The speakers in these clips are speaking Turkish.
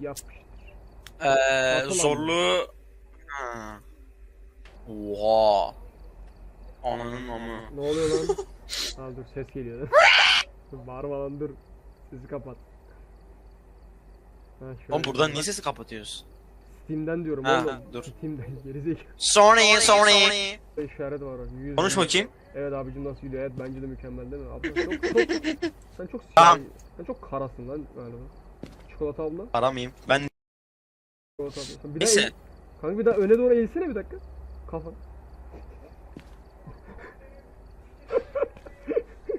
Yapmıştır. Ee, zorluğu... Ha. Oha. Ananın amı. Ne oluyor lan? Tamam dur ses geliyor. bağırma lan dur. Sesi kapat. Ha, şöyle Oğlum buradan niye sesi kapatıyoruz? Steam'den diyorum Ha, oğlum. dur. Steam'den gerizekalı. Sony, Sony. işaret var. bak, yüz Konuş yüz. bakayım. Evet abicim nasıl gidiyor? Evet bence de mükemmel değil mi? Abla çok çok sen çok Tamam. Sen çok karasın lan galiba. Çikolata abla. Aramayayım. Ben Çikolata abla. Bir daha neyse. eğil- Kanka bir daha öne doğru eğilsene bir dakika. Kafa.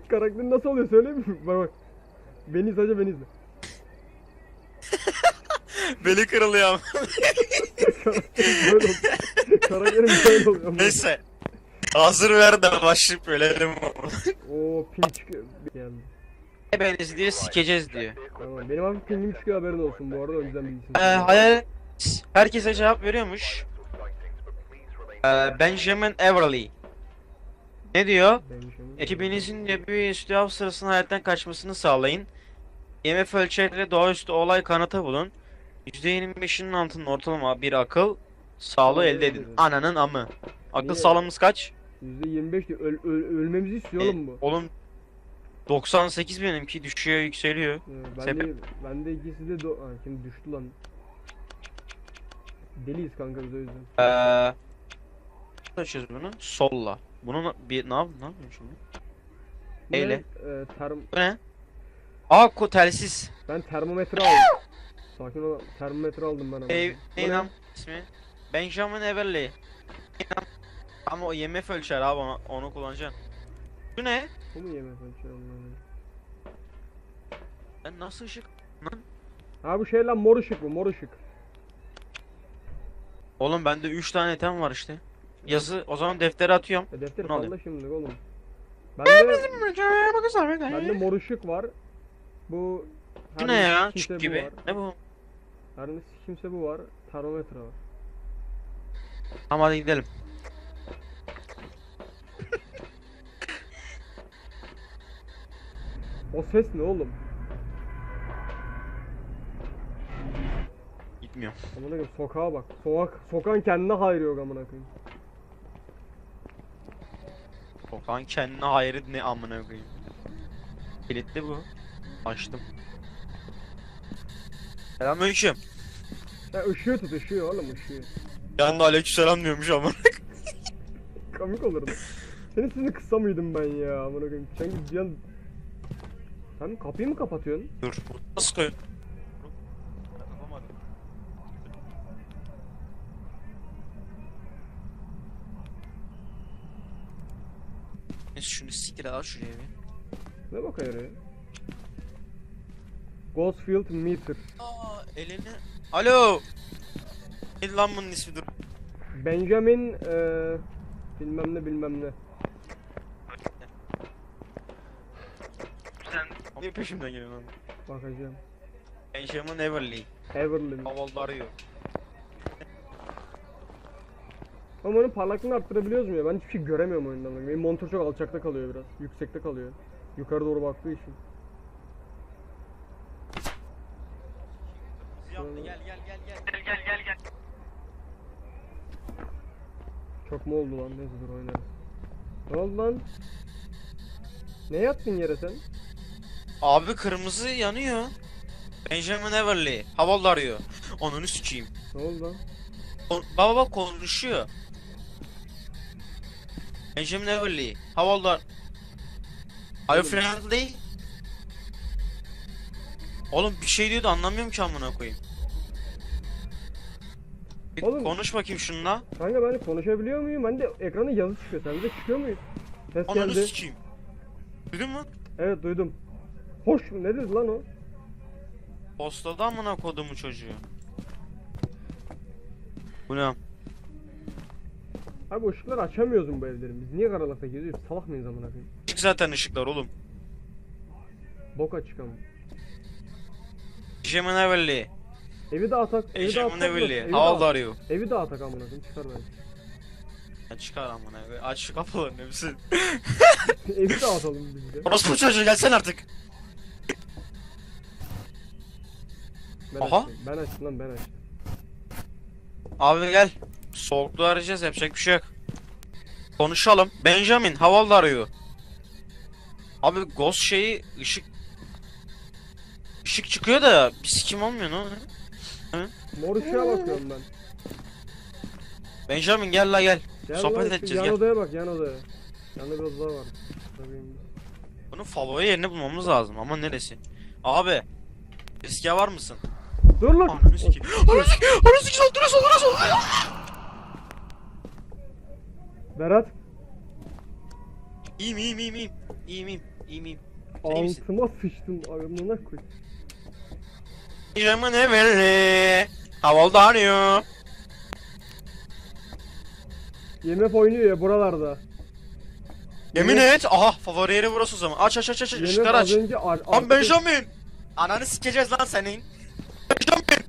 Karakterin nasıl oluyor söyleyeyim mi? Bak bak. Beni sadece beni izle. Beli kırılıyor. Karakterim böyle oluyor. Karakterim böyle oluyor. Neyse. Hazır ver de başlayıp ölelim. Oo ping çıkıyor. Geldi. Ebeniz diyor sikeceğiz diyor. Tamam. Benim hafif pingim çıkıyor haberin olsun bu arada o yüzden bilgisini. Ee, hayal herkese cevap veriyormuş. Ee, Benjamin Everly. Ne diyor? Ekibinizin diyor bir üstü sırasında hayattan kaçmasını sağlayın. IMF ölçerleri doğaüstü olay kanıtı bulun. %25'inin altında ortalama bir akıl sağlığı elde edin. Ananın amı. Akıl Niye? sağlığımız kaç? %25 diyor. Öl, öl- ölmemizi istiyor E, oğlum bu. Oğlum 98 benimki düşüyor yükseliyor. Ee, ben sebep- de, ben de ikisi de do- ha, şimdi düştü lan. Deliyiz kanka biz o yüzden. Eee açıyoruz bunu? Solla. Bunu na- bir ne yap ne yapıyorsun şimdi? Bu ne? Neyle? Ee, term Bu ne? Aa ko telsiz. ben termometre aldım. Sakin ol. Termometre aldım ben ama. Ey, Bu ne ne? lan ismi? Benjamin Everly. Ama o IMF ölçer abi onu, onu kullanacaksın. Bu ne? Bu mu yemek ölçüyor onları? Ben nasıl ışık? Ha bu şey lan mor ışık bu mor ışık. Oğlum bende 3 tane item var işte. Yazı o zaman deftere atıyorum. E, defteri Bunu alayım. şimdi oğlum. Bende, bende mor ışık var. Bu Bu ne ya? Çık gibi. var. Ne bu? Her ne kimse bu var. Termometre var. Tamam hadi gidelim. O ses ne oğlum? Gitmiyorum. Amına koyayım sokağa bak. Sokak sokağın kendine hayrı yok amına koyayım. Sokağın kendine hayrı ne amına koyayım. Kilitli bu. Açtım. Selamünaleyküm. Ya ışığı tut ışığı oğlum ışığı. Yanında aleykümselam diyormuş ama. Komik olurdu. Senin sesini kısa mıydım ben ya amına koyayım. Sen bir an... Sen kapıyı mı kapatıyorsun? Dur. Nasıl koyun? Şunu siktir al şuraya bir. Ne bakıyor ya? Ghostfield Meter. Aa elini. Alo. Ne lan bunun ismi dur. Benjamin eee bilmem ne bilmem ne. Niye peşimden geliyorsun lan? Bakacağım. Benjamin Everly. Everly. Havalı arıyor. Oğlum onun parlaklığını arttırabiliyoruz mu ya? Ben hiçbir şey göremiyorum oyundan. Benim monitör çok alçakta kalıyor biraz. Yüksekte kalıyor. Yukarı doğru baktığı için. Gel gel gel gel. Gel gel gel. Çok mu oldu lan? Neyse dur oynarız. Ne oldu lan? Ne yaptın yere sen? Abi kırmızı yanıyor. Benjamin Everly. Havalda arıyor. Onu sikeyim. Ne oldu lan? Kon- Baba bak konuşuyor. Benjamin Everly. Havalda. Are you friendly? Oğlum bir şey diyordu anlamıyorum ki amına koyayım. Bir Oğlum- konuş bakayım şununla. Kanka ben konuşabiliyor muyum? Ben de ekrana yazı çıkıyor. Sende çıkıyor mu? Ses Ananı geldi. sikeyim. Duydun mu? Evet duydum. Hoş mu? Ne dedi lan o? Postada amına kodumu çocuğu. Bu ne? Abi ışıkları açamıyoruz bu evlerin? Biz niye karanlıkta geziyoruz? Salak mıyız amına koyayım? Çık zaten ışıklar oğlum. Bok açık ama. Benjamin Everly. Evi de atak. Evi de Benjamin atak. da- Everly. Evi de, Havalda at- arıyor. evi de atak amına koyayım. Çıkar bence. Ya çıkar amına koyayım. Aç şu kapıların hepsini. evi de atalım biz de. Orospu çocuğu gelsen artık. Ben Aha. açtım. Ben açtım lan ben açtım. Abi gel. Soğukluğu arayacağız yapacak bir şey yok. Konuşalım. Benjamin are you? Abi ghost şeyi ışık ışık çıkıyor da bir sikim olmuyor ne oluyor? Mor ışığa bakıyorum ben. Benjamin gel la gel. Gel Sohbet şu edeceğiz, Yan gel. odaya bak yan odaya. Yanında biraz daha var. Tabii. Bunun favori yerini bulmamız lazım ama neresi? Abi riske var mısın? Dur lan. Ananı sikeyim. Ananı sikeyim. Ananı sikeyim. Dur dur dur. Berat. İyiyim iyiyim iyiyim iyiyim. İyiyim iyiyim. İyiyim iyiyim. Sen iyi misin? Altıma sıçtım. Ayımına koy. Benjamin Everly. How old are you? IMF oynuyor ya buralarda. Yemin et. Aha favori yeri burası o zaman. Aç aç aç aç. IMF Işıkları az aç. önce ar- Lan arkada- Benjamin. Ananı sikeceğiz lan senin. Benjamin.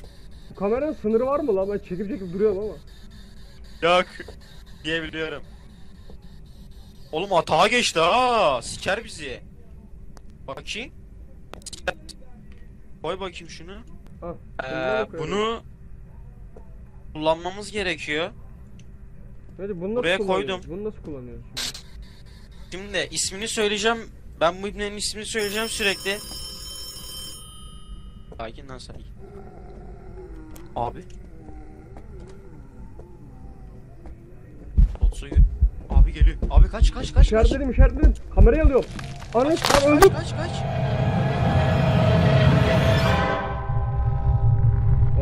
Bu kameranın sınırı var mı lan? Ben çekip çekip duruyorum ama. Yok. Diyebiliyorum. Oğlum atağa geçti ha. Siker bizi. Bakayım. Koy bakayım şunu. Hah. Ee, bunu kullanmamız gerekiyor. Hadi bunu buraya koydum. Bunu nasıl kullanıyoruz şimdi? Şimdi ismini söyleyeceğim. Ben bu ibnenin ismini söyleyeceğim sürekli. Sakin lan sakin. Abi. Kot suyu. Abi geliyor. Abi kaç kaç kaç kaç. İşaretledim işaretledim. Kamerayı alıyorum. Ananı Kaç öldüm. kaç kaç.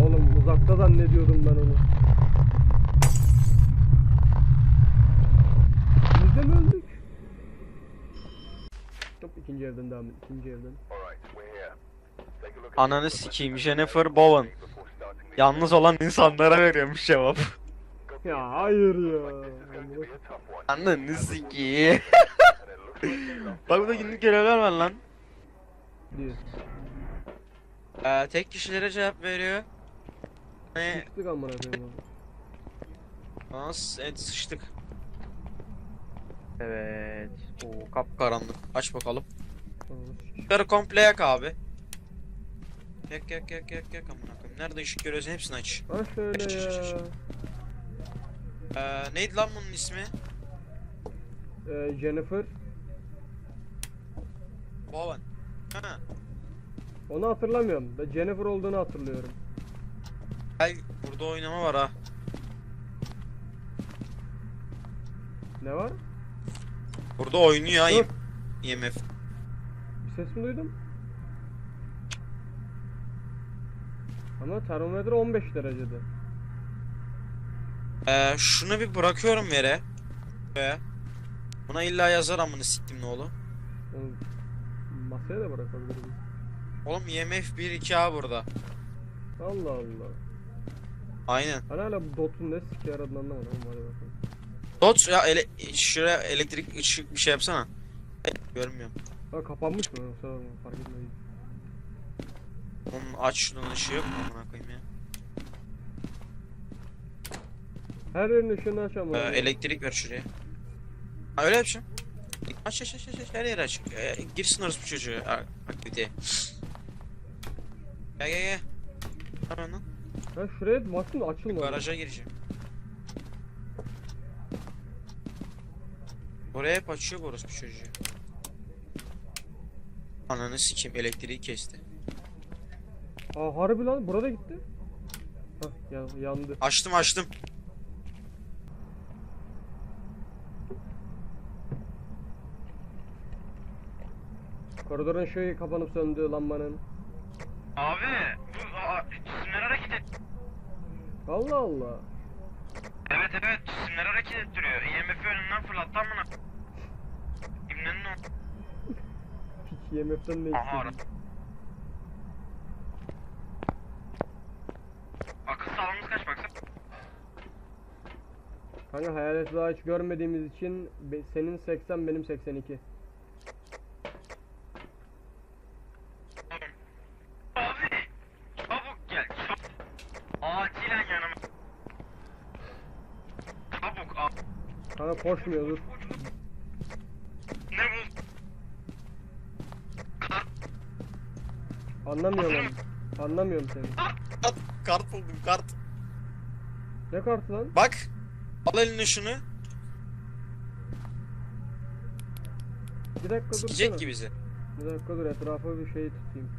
Oğlum uzakta zannediyordum ben onu. Biz de mi öldük? Hop ikinci evden devam et. İkinci evden. Ananı sikeyim Jennifer Bowen. Yalnız olan insanlara veriyormuş cevap. Ya hayır ya. Ananı sikeyim. Bak burada günlük görevler var lan. Diyor. Ee, tek kişilere cevap veriyor. Ne? Sıçtık amına koyayım. Nas, evet sıçtık. Evet. Oo kapkaranlık. Aç bakalım. Yukarı komple yak abi. Yak yak yak yak yak amına koyayım. Nerede ışık görüyorsun hepsini aç. Ha şöyle ya. Ee, neydi lan bunun ismi? Ee, Jennifer. Bowen. Ha. Onu hatırlamıyorum. Ben Jennifer olduğunu hatırlıyorum. Ay burada oynama var ha. Ne var? Burada oynuyor Dur. IMF. Bir ses mi duydum? Ama termometre 15 derecede. Ee, şunu bir bırakıyorum yere. Ve buna illa yazar amını siktim ne oğlu. Onu masaya da bırakabilirim. Oğlum IMF 1 2 A burada. Allah Allah. Aynen. Hala bu dotun ne siki aradığını anlamadım ama hadi bakalım. Dot ya ele şuraya elektrik ışık bir şey yapsana. Görmüyorum. Ha kapanmış mı? Bakma, fark etmedi. Onun aç şunun ışığı yok mu amına koyayım ya. Her yerin ışığını aç ama. Ee, elektrik ver şuraya. Ha öyle yapacağım. Aç aç aç aç aç her yeri aç. Ee, girsin orası bu çocuğu aktiviteye. Gel gel gel. Hemen lan. Ha şuraya baktım da açılmadı. Garaja gireceğim. Oraya hep açıyor bu orası bu çocuğu. Ananı sikeyim elektriği kesti. Aa harbi lan burada gitti. Hah ya, yandı. Açtım açtım. Koridorun ışığı kapanıp söndü lambanın. Abi bu cisimler hareket et. Allah Allah. Evet evet cisimler hareket ettiriyor. IMF önünden fırlattı amına. İbnenin o. Hiç IMF'den ne Aha, istedin? Akıl sağlığımız kaç baksana. Kanka hayalet daha hiç görmediğimiz için senin 80 benim 82. Abi çabuk gel çabuk. Acilen yanıma. Çabuk al. Kanka koşmuyor dur. Ne bu? Anlamıyorum. Anlamıyorum seni. Kart, kart buldum kart. Ne kartı lan? Bak. Al eline şunu. Bir dakika. Sikecek ki bizi. Bir dakika dur etrafa bir şey tutayım.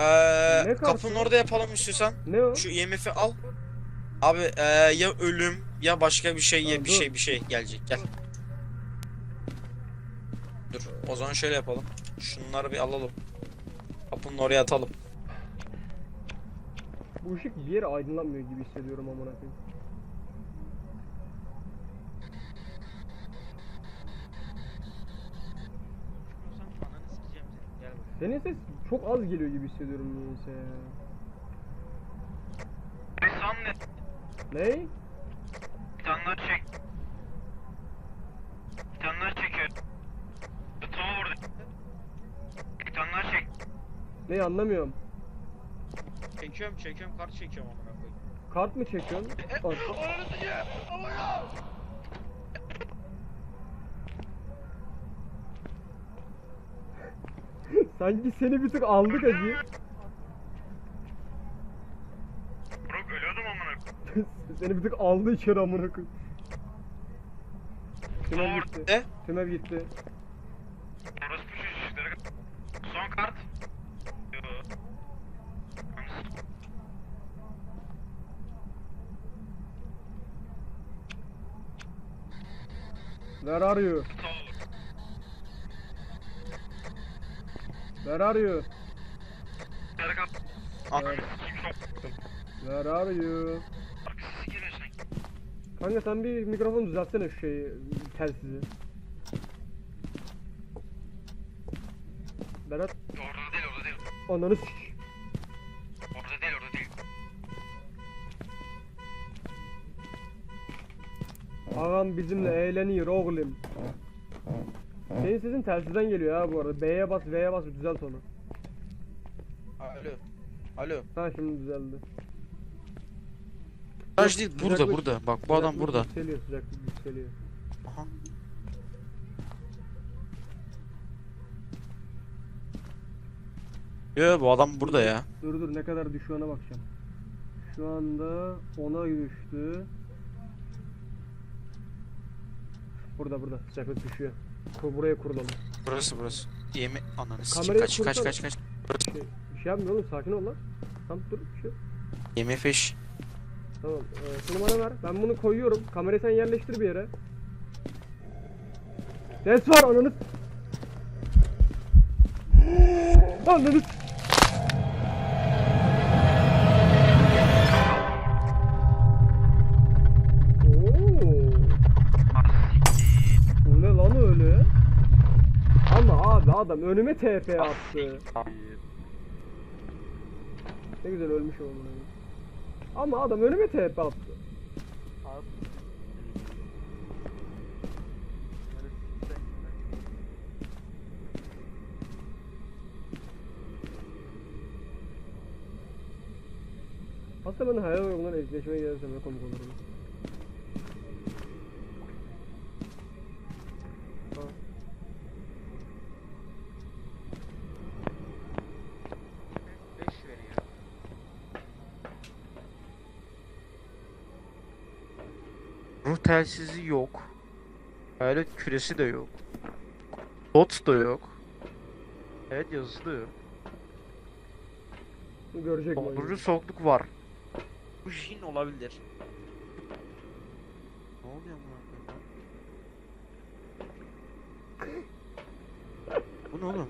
Ee, Ne kapının orada yapalım istiyorsan. Ne o? Şu IMF'i al. Abi ee, ya ölüm ya başka bir şey ya Tamam, bir dur. şey bir şey gelecek gel. Dur o zaman şöyle yapalım. Şunları bir alalım. Kapının oraya atalım. Bu ışık bir yere aydınlanmıyor gibi hissediyorum amına koyayım. Senin ses çok az geliyor gibi hissediyorum niyeyse ya. Ne? Bir tane daha çek. Bir tane daha çekiyor. Tutumu vurdu. Daha çek. Ne anlamıyorum. Çekiyorum çekiyorum kart çekiyorum amına koyayım. Kart mı çekiyorsun? Bak. Sanki seni bir tık aldık acı. Bırak ölüyordum amına seni bir tık aldı içeri amına koyayım. Tümev gitti. Ne? Tümev gitti. Orası bu şişleri. Son kart. Yo. Where are you? Where are you? Ananı Where are you? Kanka sen bir mikrofon düzeltsene şu şeyi, telsizi. Berat, Orada değil orada değil. ananı s***. Orada değil orada değil. Ağam bizimle eğleniyor oğlum. Senin sesin telsizden geliyor ha bu arada. B'ye bas, V'ye bas, düzelt onu. Alo. Alo. Ha şimdi düzeldi. Garaj değil burada Sıcaklık- burada. Bak bu adam sıcaklık burada. Yükseliyor, sıcaklık yükseliyor. Aha. Yo bu adam burada ya. Dur dur ne kadar düşüyoruna bakacağım. Şu anda 10'a düştü. Burada burada sıcaklık düşüyor. Kur, buraya kurulalım. Burası burası. Yemi ananı sikeyim. Kamerayı Kaç kaç kaç kaç. Şey, bir şey yapmıyor oğlum sakin ol lan. Tamam dur bir şey yok. Yemi fiş. Tamam e, şunu bana ver. Ben bunu koyuyorum. Kamerayı sen yerleştir bir yere. Ses var ananı. Ananı. Oo. Adam önüme TP attı. Ne güzel ölmüş oğlum. Ama adam önüme TP attı. Aslında ben hayal yolundan etkileşmeye gelirsem ne komik olurum. Telsizi yok. Hayalet küresi de yok. Bot da yok. Evet yazısı da yok. Görecek? Dondurucu soğukluk var. Bu jin olabilir. Ne oluyor bu Bu ne oğlum?